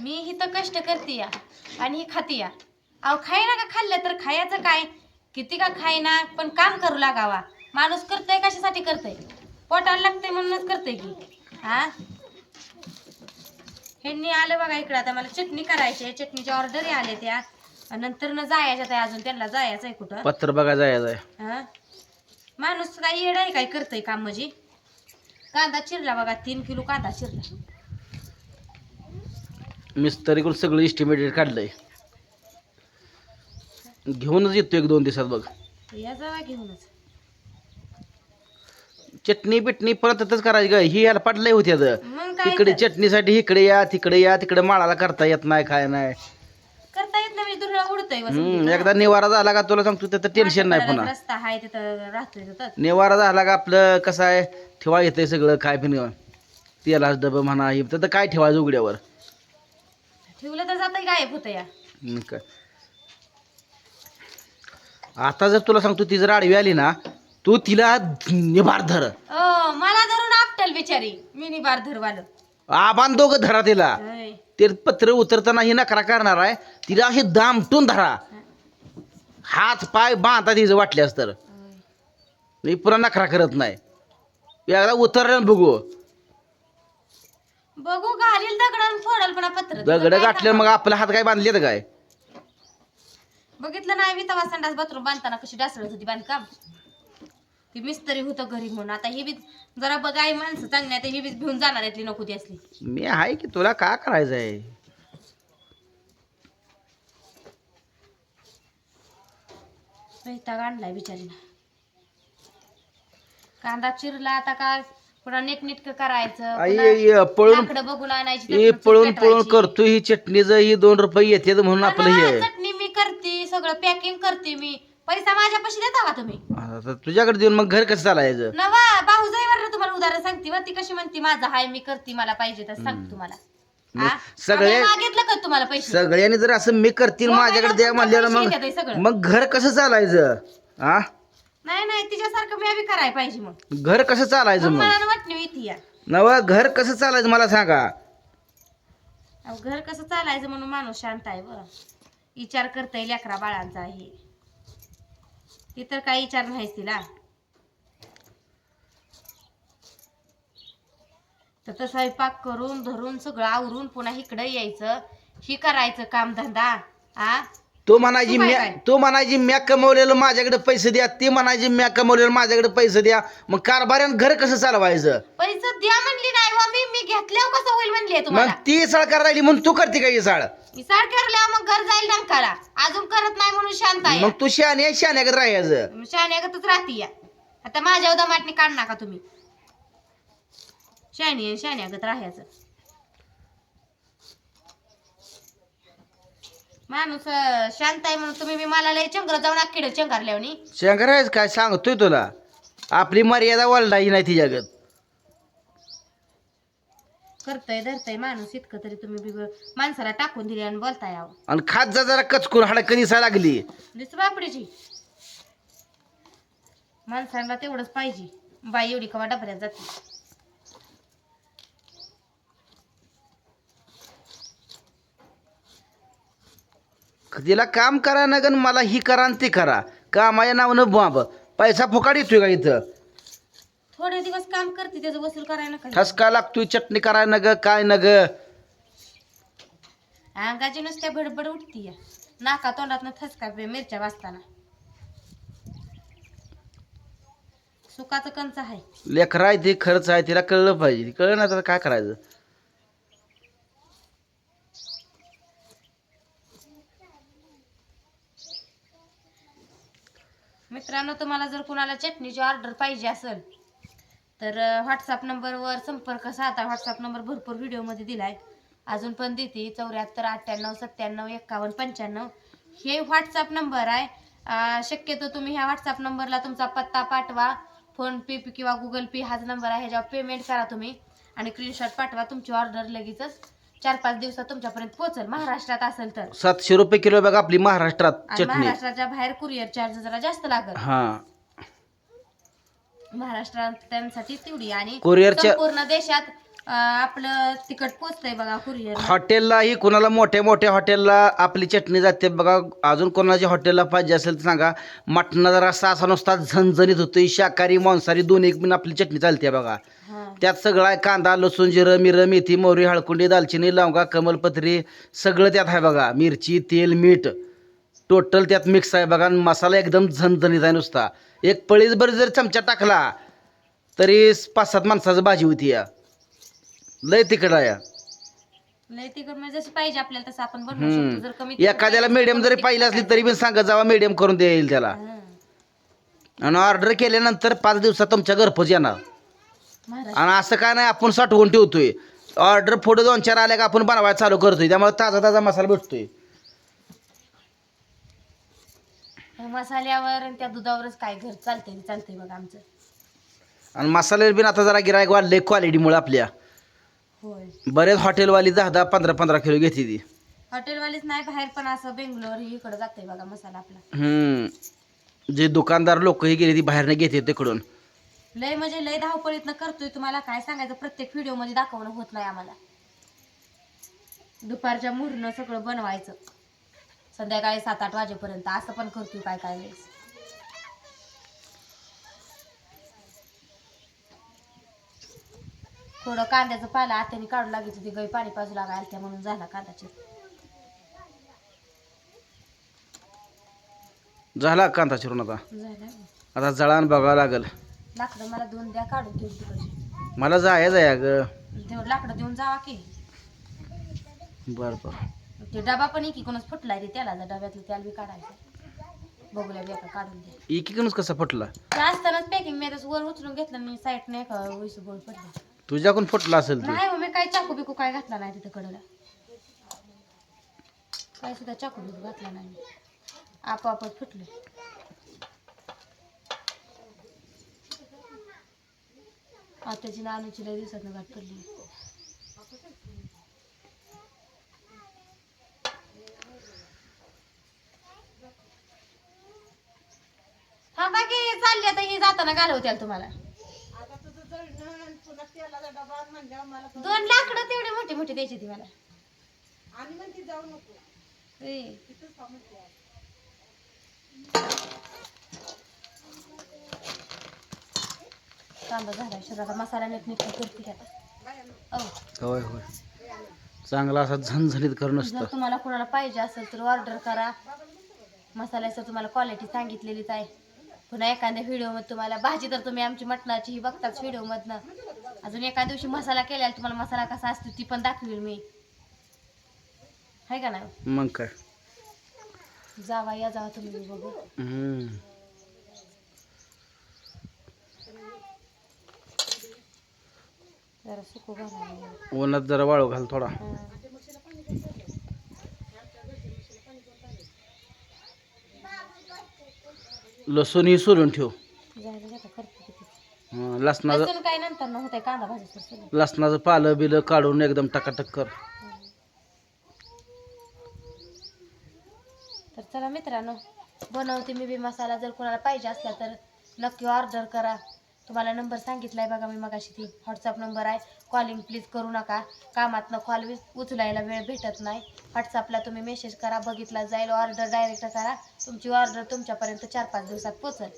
मी इथं कष्ट करते या आणि ही खाते या. अहो खायना का खाल्लं तर खायचं काय? किती का खायना? पण काम करू लागावा. माणूस करतोय कशासाठी करतोय? पोटाला लागतंय म्हणूनच करतोय की. हा? ह्यांनी आलं बघा इकडं. आता मला चटणी करायची आहे. चटणीच्या ऑर्डरी आले त्या. नंतर न जायच्या त्या अजून. त्यांना जायचं आहे कुठं? पत्र बघा जायचं हा? माणूस काय येड आहे काय करतंय काम म्हणजे? कांदा चिरला बघा. तीन किलो कांदा चिरला. मिस्त्रीकडून सगळं इस्टिमेटेड काढलंय. घेऊनच येतो एक दोन दिवसात बघ. या जावा घेऊनच. चटणी बिटणी परत तसंच करायची का ही याला पाटलंय होती आता मग काय इकडे तर? चटणीसाठी इकडे या तिकडे या तिकडे माळाला करता येत नाही काय नाही. करता येत नाही दुर्ळा उडतोय हम्म, एकदा निवारा झाला का तुला सांगतो त्याचं टेन्शन नाही पुन्हा. रस्ता आहे तिथं राहतोय तिथं निवारा झाला का आपलं कसं आहे ठेवा येतंय सगळं काय पण तेलाच डबं म्हणा हे तर काय ठेवायचं उघड्यावर? ठेवलं तर जातंय गायब होतं या. मग काय. आता जर तुला सांगतो ती जर आडवी आली ना तू तिला निभार धर. अ मला धरून आपटल बिचारी मिनी बार धरवालं. आबान दोघं धरा तिला. ते पत्र उतरताना ही नकरा करणार आहे तिला अशी दामटून धरा. हात पाय बांधा तिचं वाटल्यास तर. मी पुन्हा नकरा करत नाही. एकदा उतरलं बघू. बघू घालील दगड फोडल पण पत्र. दगड गाठलं मग आपला हात काय बांधले काय? बघितलं नाही मी तवा संडास बाथरूम बांधताना कशी डासळत होती बांधकाम. ती मिस्त्री होतं घरी म्हणून. आता ही बी जरा बघाय माणसं चांगली आहे तर ही बी घेऊन जाणार यातली नको ती असली. मी आहे की तुला का करायचं आहे वैताग आणलाय बिचारीला. कांदा चिरला आता काय पुन्हा नीटनीटकं करायचं आई, आई, पळून लाकडं बघून आणायची ही त्यातनं पळून पळून पेटवायची. करतो ही चटणीच ही दोन रुपये येते म्हणून आपलं हे हा. चटणी मी करते सगळं पॅकिंग करते मी पैसा माझ्यापाशी देता का तुम्ही आता तुझ्याकडे देऊन मग घर कसं चालायचं नवा भाऊजाईवर तुम्हाला उदाहरण सांगते वा ती कशी म्हणते माझा हाय मी करते मला पाहिजे तर सांगते तुम्हाला मग हा? सगळे- आम्ही मागितलं का तुम्हाला पैसे सगळ्यांनी जर असं मी करतील हो, माझ्याकडे मॅडम, द्या तुमचं पैसे मग घेतात हे सगळं. मग घर कसं चालायचं हा नाही नाही तिच्यासारखं मी बी करायला पाहिजे मग. घर कसं चालायचं मग मला वाटणी येते या नव घर कसं चालायचं मला सांगा. अहो, घर कसं चालायचं म्हणून माणूस शांत आहे व विचार करतय लेकरा बाळांचा आहे ती तर काही विचार नाहीच तिला. तर तसं स्वयंपाक करून धरून सगळं आवरून पुन्हा इकडं यायचं. ही करायचं काम धंदा आ? तो म्हणायची म्या? तो म्हणायची म्या कमवलेलं माझ्याकडे पैसे द्या ती म्हणायची म्या कमवलेलं माझ्याकडे पैसे द्या मग कारभाऱ्यानं घर कसं चालवायचं? पैसे द्या म्हणली नाही व मी मी घेतल्यावर कसं होईल म्हणली तुम्हाला? मग ती साळ करायला राहिली म्हणून तू करते का ही साळ मी सार करल्या मग घर जाईल डंकाला अजून करत नाही म्हणून शांत आहे. मग तू शाने आहे, राहायचं. शाण्यागतच राहते या. आता माझ्या उदामाटणी काढ नका तुम्ही. शाणी आहे, शाण्यागत राहायचं. माणूस अं, शांत आहे म्हणून तुम्ही बी मला लय चंगर जाऊन अख्खिड चंगारल्यावनी शंकर आहेस काय? सांगतोय तुला. आपली मर्यादा वळडायची नाही तिच्यागत करतय धरतय माणूस इतकं तरी तुम्ही बी माणसाला टाकून दिली आणि बोलताय आहो. आणि खात जा जरा कचकून हाडा कधी लागली. बापडीची. माणसाला तेवढंच पाहिजे. बाई एवढी कवा डबऱ्यात जाते? तिला काम करा ना गण मला ही करा आणि ती करा. कामाच्या नावानं बाब? पैसा फुकाट येतोय का इथं? थोडे दिवस काम करते त्याचं वसूल करायला नका. ठसका लागतोय चटणी कराय न ग काय न ग अंगाची नुसत्या बडबड उठती नाका तोंडात थसका मिरच्या वाजताना सुकाचं कंच आहे. लेकरा आहे ते खर्च आहे तिला कळलं पाहिजे. कळलं ना तर काय करायचं? मित्रांनो तुम्हाला जर कुणाला चटणीची ऑर्डर पाहिजे असेल तर व्हॉट्सअप नंबरवर संपर्क साधा. व्हॉट्सअप नंबर भरपूर व्हिडिओमध्ये दिलाय. अजून पण देते. चौऱ्याहत्तर अठ्ठ्याण्णव सत्त्याण्णव एकावन्न पंच्याण्णव. हे व्हॉट्सअप नंबर आहे. शक्यतो तुम्ही ह्या व्हॉट्सअप नंबरला तुमचा पत्ता पाठवा. फोन पे किंवा गुगल पे हाच नंबर आहे. ह्याच्यावर पेमेंट करा तुम्ही. आणि स्क्रीनशॉट पाठवा. तुमची ऑर्डर लगेचच चार पाच दिवसात तुमच्यापर्यंत पोहोचेल. महाराष्ट्रात असेल तर. सातशे रुपये किलो बघा आपली महाराष्ट्रात आणि चटणी. महाराष्ट्राच्या बाहेर कुरिअर चार्ज जरा जास्त लागेल. हा. महाराष्ट्रात त्यांसाठी तेवढी आणि Courier च्या- संपूर्ण देशात आपलं तिकट पोचतंय बघा कुरिअर हॉटेललाही कुणाला मोठ्या मोठ्या हॉटेलला आपली चटणी जाते बघा. अजून कोणाच्या हॉटेलला पाहिजे असेल तर सांगा. मटणाचा रस्सा असा नुसता झणझणीत होतोय. शाकाहारी मांसाहारी दोन्ही पण आपली चटणी चालते बघा. हा. त्यात सगळं आहे. कांदा लसूण जिरं मिरं मेथी मोहरी हळकुंडी दालचिनी लवंगा कमलपत्री सगळं त्यात आहे बघा. मिरची तेल मीठ. टोटल त्यात मिक्स आहे बघा. आणि मसाला एकदम झणझणीत आहे नुसता. एक पळीसभर जर चमचा टाकला तरी पाच सात माणसाची भाजी होती या. लय तिकड या. लय म्हणजे जशी पाहिजे आपल्याला तसं आपण बनवू हम्म. शकतो. जर कमी तिखट एखाद्याला पाहिजे मीडियम जरी तिखट असली तरी पण सांगत जावा मीडियम करून देईल त्याला. हा. आणि ऑर्डर केल्यानंतर पाच दिवसात तुमच्या घरपोच येणार. महाराष्ट्र आणि असं काय नाही आपण साठवून ठेवतोय. ऑर्डर पुढे दोन चार आल्या का आपण बनवायला चालू करतोय. त्यामुळे ताजा ताजा मसाला भेटतोय. मसाल्यावर आणि त्या दुधावरच काय घर चालतंय चालतंय बघा आमचं. आणि मसाले बिन आता जरा गिरायक वाढले क्वालिटीमुळे आपल्या. होय. बरेच हॉटेलवाली दहा दहा पंधरा पंधरा किलो घेते ती. हॉटेलवालीच नाही बाहेर पण असं बेंगलोर इकडे जाते बघा मसाला आपला. हम्म. जे दुकानदार लोक ही गेली ती बाहेरनं घेते तिकडून. लय म्हणजे लय धावपळीतनं करतोय तुम्हाला काय सांगायचं प्रत्येक व्हिडिओमध्ये दाखवणं होत नाही आम्हाला. दुपारच्या मुहूर्तनं सगळं बनवायचं. संध्याकाळी सात आठ वाजेपर्यंत असं पण करतोय काय काय वेळेस. थोडं कांद्याचं पाला आत्याने काढून लागितलं ती गाई पाणी पाजू लागायला त्या म्हणून झाला कांदाची झाला कांदा चिरून आता. झालं. आता जळान बघावं लागल. लाकडं मला दोन द्या काढून देऊ मला जायचं आहे ग. तेवढं लाकडं देऊन जावा की. बरं बरं. ते डबा पण एक इकडूनच फुटलाय रे त्याला जर डब्यातलं त्याला बी काढायचं. बघूया बेका काढून द्या. एकीकडूनच कसा फुटला? ते असतानाच पॅकिंग मी तसं वर उचलून घेतलं आणि साईडने का वैस गोळ पडलं. तुझ्याकडून फुटला असेल ते. नाही हो मी काय चाकू बिकू काय घातला नाही तिथं कडला. काय सुद्धा चाकू बिकू घातला नाही. मी. आपोआपच फुटले. आताची नानूची लय दिवसात गाठ पडली. हा बाकी चालली आता ही जाताना घालवत्याल तुम्हाला. दोन लाकडं तेवढी मोठी मोठी द्यायची ती मला. ए. कांदा झाला शिरा आता मसाला नीट नीट करते की आता. हो होय होय. चांगला असा झणझणीत कर नसतं. जर तुम्हाला कोणाला पाहिजे असेल तर ऑर्डर करा. मसाल्याचं तुम्हाला क्वालिटी सांगितलेलीच आहे. पुन्हा एखाद्या व्हिडिओमध्ये तुम्हाला भाजी तर तुम्ही आमची मटणाची ही बघताच व्हिडिओमधनं अजून एका दिवशी मसाला केलेला तुम्हाला मसाला कसा असतो ती पण दाखवेल मी. आहे का नाही? मग काय? जावा या जावा तुम्ही बघू. हम्म. जरा सुकू घाला उन्हात जरा वाळू घाल थोडा. लसूण ही सोलून ठेव झालं लसणाचं लसूण काय नंतर न होतंय कांदा भाजी लसणाचं पालं बिलं काढून एकदम टकाटक कर. तर चला मित्रांनो बनवते मी बी मसाला. जर कोणाला पाहिजे असला तर नक्की ऑर्डर करा. तुम्हाला नंबर सांगितलाय बघा मी मगाशी ती. व्हॉट्सअप नंबर आहे. कॉलिंग प्लीज करू नका. कामातनं कॉल उचलायला वेळ भेटत नाही. व्हॉट्सअपला तुम्ही मेसेज करा. बघितला जाईल. ऑर्डर डायरेक्ट करा. तुमची ऑर्डर तुमच्यापर्यंत चार पाच दिवसात पोचल